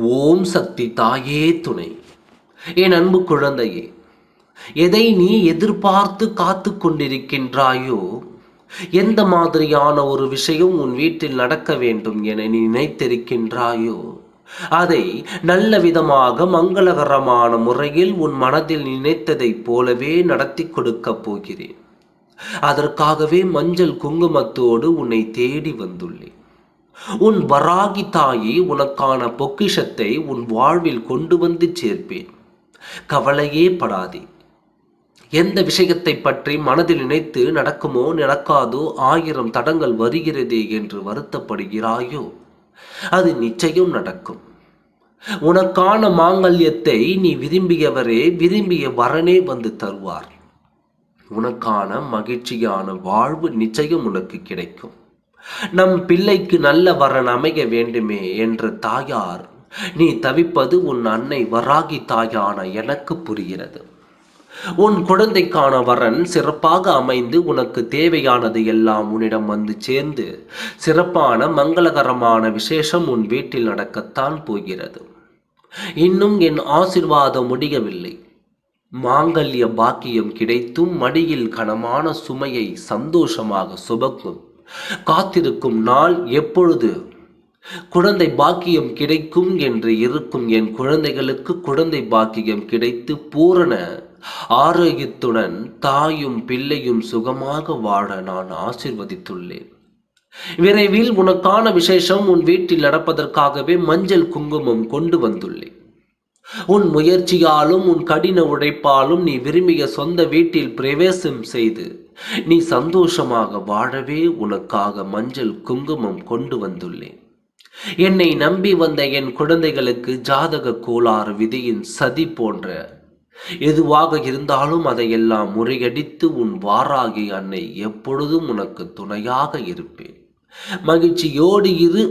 ஓம் சக்தி தாயே துணை. என் அன்பு குழந்தையே எதை நீ எதிர்பார்த்து காத்து கொண்டிருக்கின்றாயோ எந்த மாதிரியான ஒரு விஷயம் உன் வீட்டில் நடக்க வேண்டும் என நீ நினைத்திருக்கின்றாயோ அதை நல்ல விதமாக மங்களகரமான முறையில் உன் மனதில் நினைத்ததைப் போலவே நடத்தி கொடுக்கப் போகிறேன். அதற்காகவே மஞ்சள் குங்குமத்தோடு உன்னை தேடி வந்துள்ளேன். உன் வராகி தாயி உனக்கான பொக்கிஷத்தை உன் வாழ்வில் கொண்டு வந்து சேர்ப்பேன். கவலையே படாதே. எந்த விஷயத்தை பற்றி மனதில் நினைத்து நடக்குமோ நடக்காதோ ஆயிரம் தடங்கள் வருகிறதே என்று வருத்தப்படுகிறாயோ? அது நிச்சயம் நடக்கும். உனக்கான மாங்கல்யத்தை நீ விரும்பியவரே விரும்பிய வரனே வந்து தருவார். உனக்கான மகிழ்ச்சியான வாழ்வு நிச்சயம் உனக்கு கிடைக்கும். நம் பிள்ளைக்கு நல்ல வரன் அமைய வேண்டுமே என்ற தாயார் நீ தவிப்பது உன் அன்னை வராகி தாயான எனக்கு புரிகிறது. உன் குழந்தைக்கான வரன் சிறப்பாக அமைந்து உனக்கு தேவையானது எல்லாம் உன்னிடம் வந்து சேர்ந்து சிறப்பான மங்களகரமான விசேஷம் உன் வீட்டில் நடக்கத்தான் போகிறது. இன்னும் என் ஆசிர்வாதம் முடியவில்லை. மாங்கல்ய பாக்கியம் கிடைத்தும் மடியில் கனமான சுமையை சந்தோஷமாக சுபக்கும் காத்திருக்கும் நாள் எப்பொழுது? குழந்தை பாக்கியம் கிடைக்கும் என்று இருக்கும் என் குழந்தைகளுக்கு குழந்தை பாக்கியம் கிடைத்து பூரண ஆரோக்கியத்துடன் தாயும் பிள்ளையும் சுகமாக வாழ நான் ஆசிர்வதித்துள்ளேன். விரைவில் உனக்கான விசேஷம் உன் வீட்டில் நடப்பதற்காகவே மஞ்சள் குங்குமம் கொண்டு வந்துள்ளேன். உன் முயற்சியாலும் உன் கடின உழைப்பாலும் நீ விரும்பிய சொந்த வீட்டில் பிரவேசம் செய்து நீ சந்தோஷமாக வாழவே உனக்காக மஞ்சள் குங்குமம் கொண்டு வந்துள்ளேன். என்னை நம்பி வந்த என் குழந்தைகளுக்கு ஜாதக கோளாறு விதியின் சதி போன்ற எதுவாக இருந்தாலும் அதையெல்லாம் முறியடித்து உன் வாராகி அன்னை எப்பொழுதும் உனக்கு துணையாக இருப்பேன். மகிழ்ச்சியோடு இரு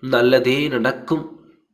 நல்லதே நடக்கும்.